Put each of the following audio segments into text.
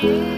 thank you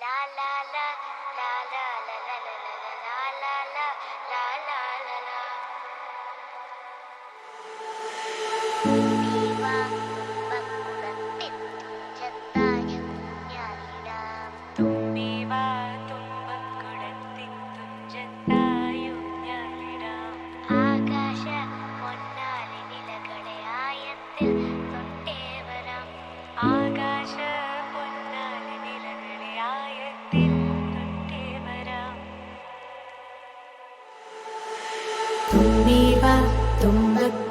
la la la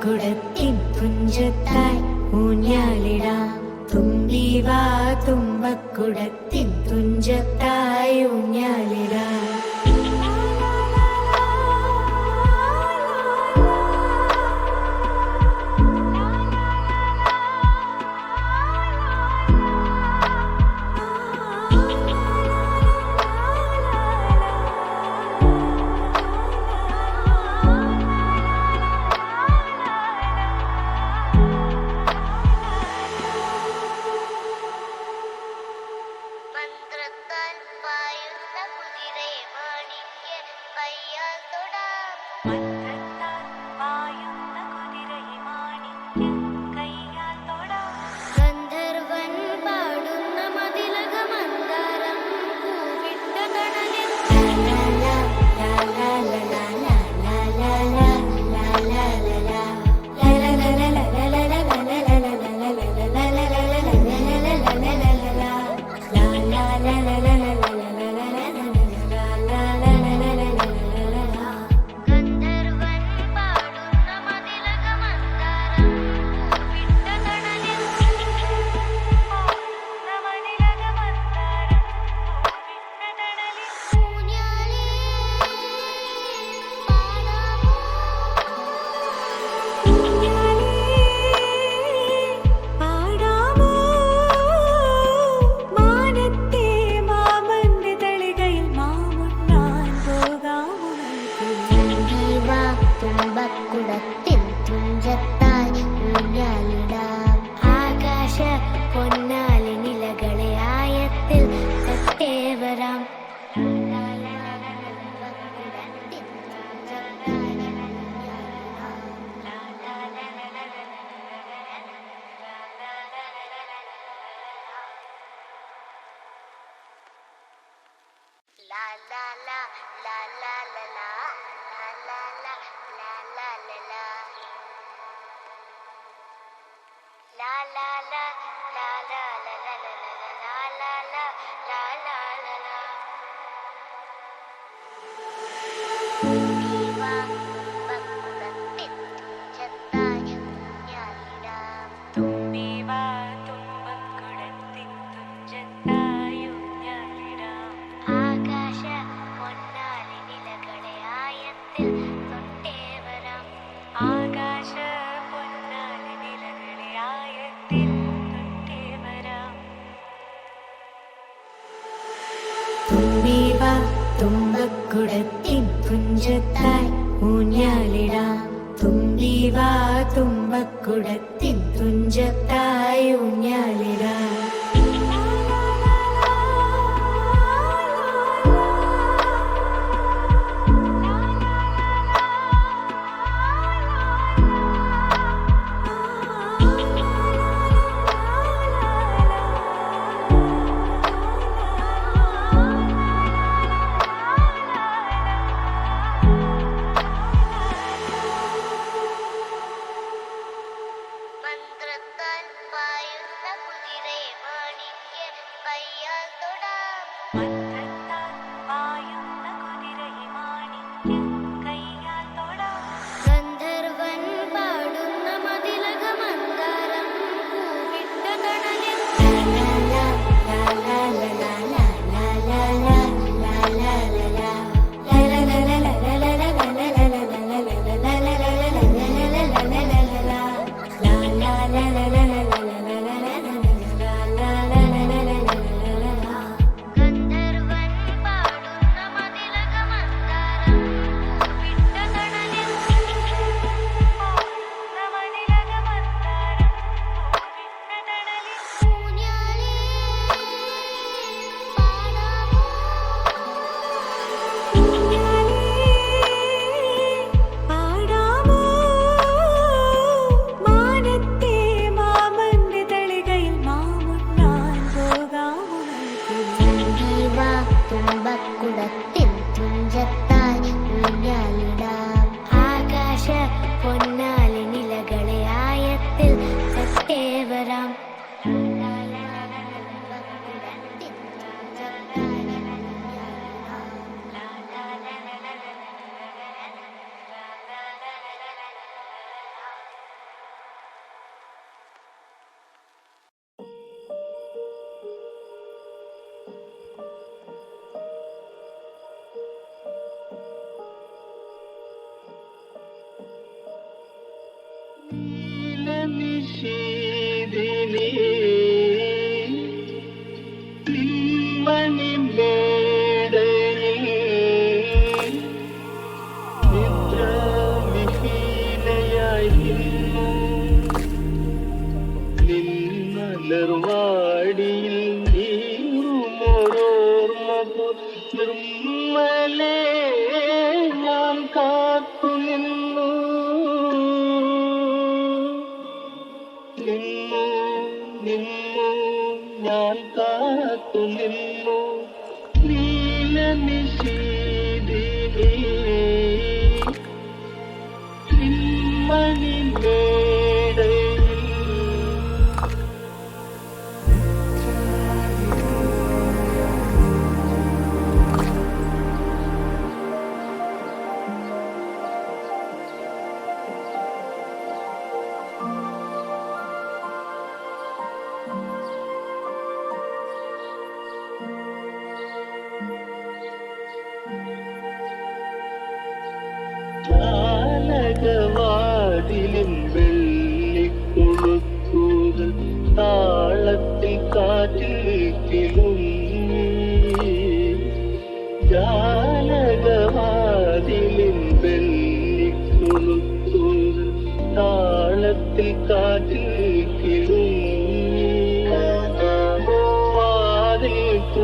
കുടത്തിൻ തുഞ്ചത്തായി ഊഞ്ഞാലിടാം. തുമ്പി വാ തുമ്പക്കുടത്തിൻ തുഞ്ചത്തായി ഊഞ്ഞാലിടാം.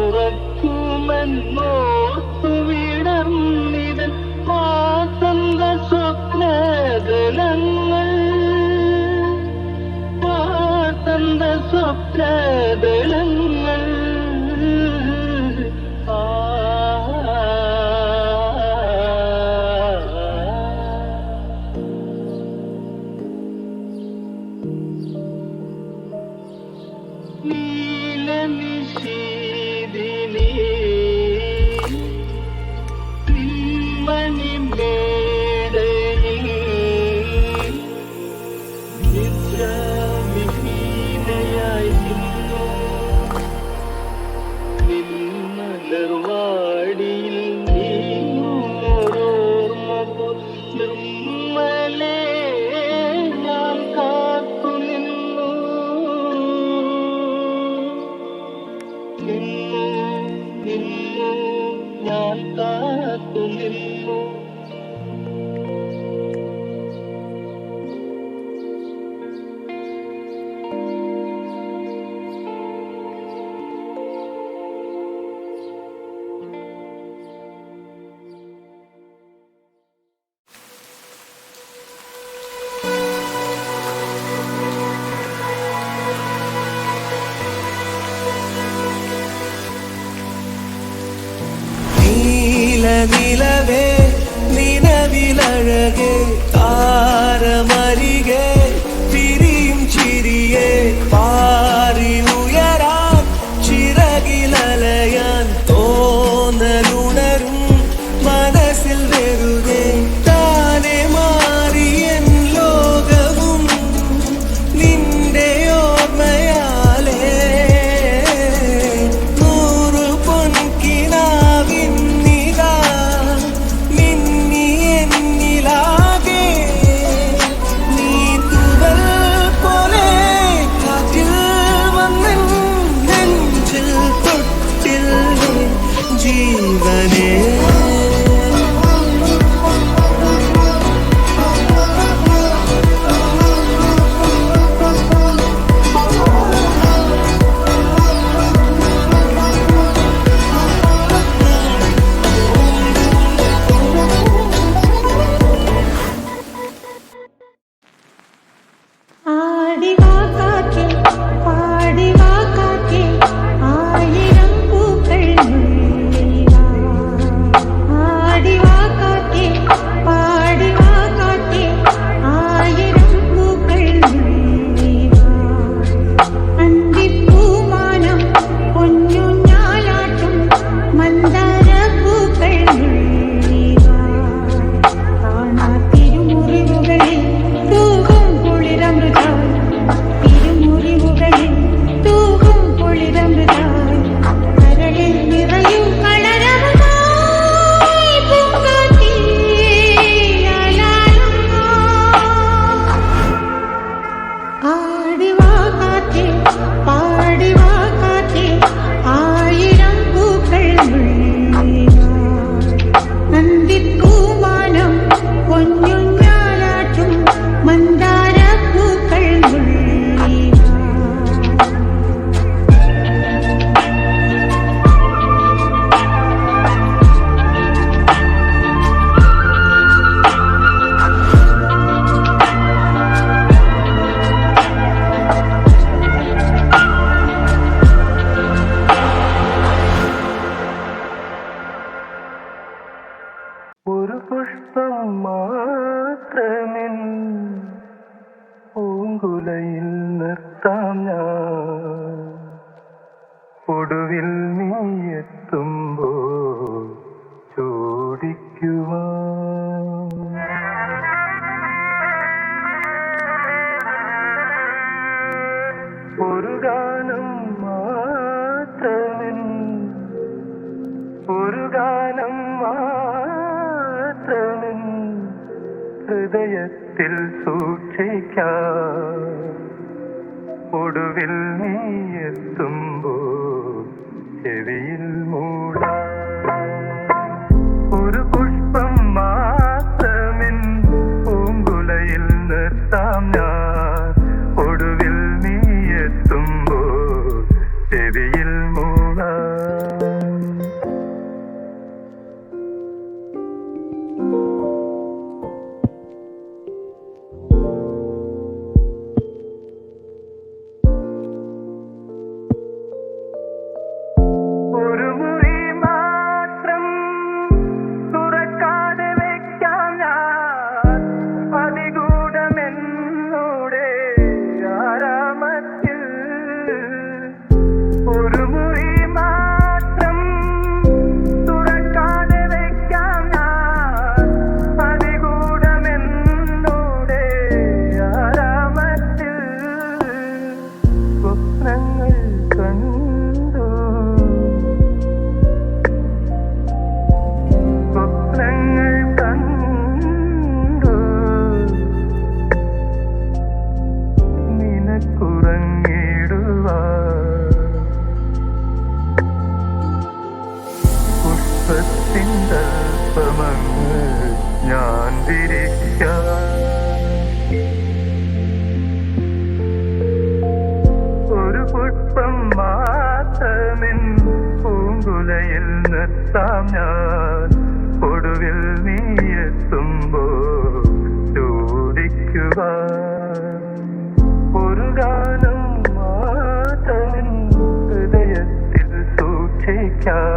വാതിൽ തുറക്കുമെന്നോർത്തു വിടർന്നിതൻ വാസന്ത காற்றே பாடிவா காற்றே ஆயிரம் பூக்கள் എത്താം ഞാൻ ഒടുവിൽ നീ എത്തുമ്പോ ചോദിക്കുക ഒരു ഗാനം മാത്രം ഹൃദയത്തിൽ സൂക്ഷിക്കാം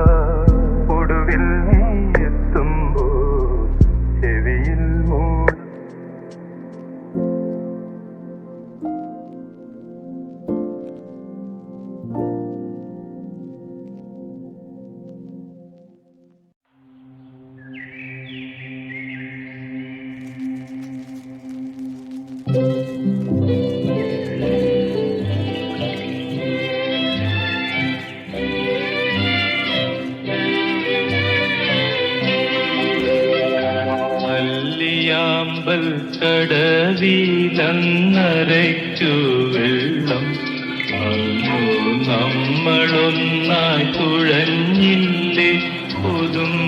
തടവീതന്നരയ്ക്കു നമ്മളൊന്നായി തുഴഞ്ഞില്ലേ ഒതും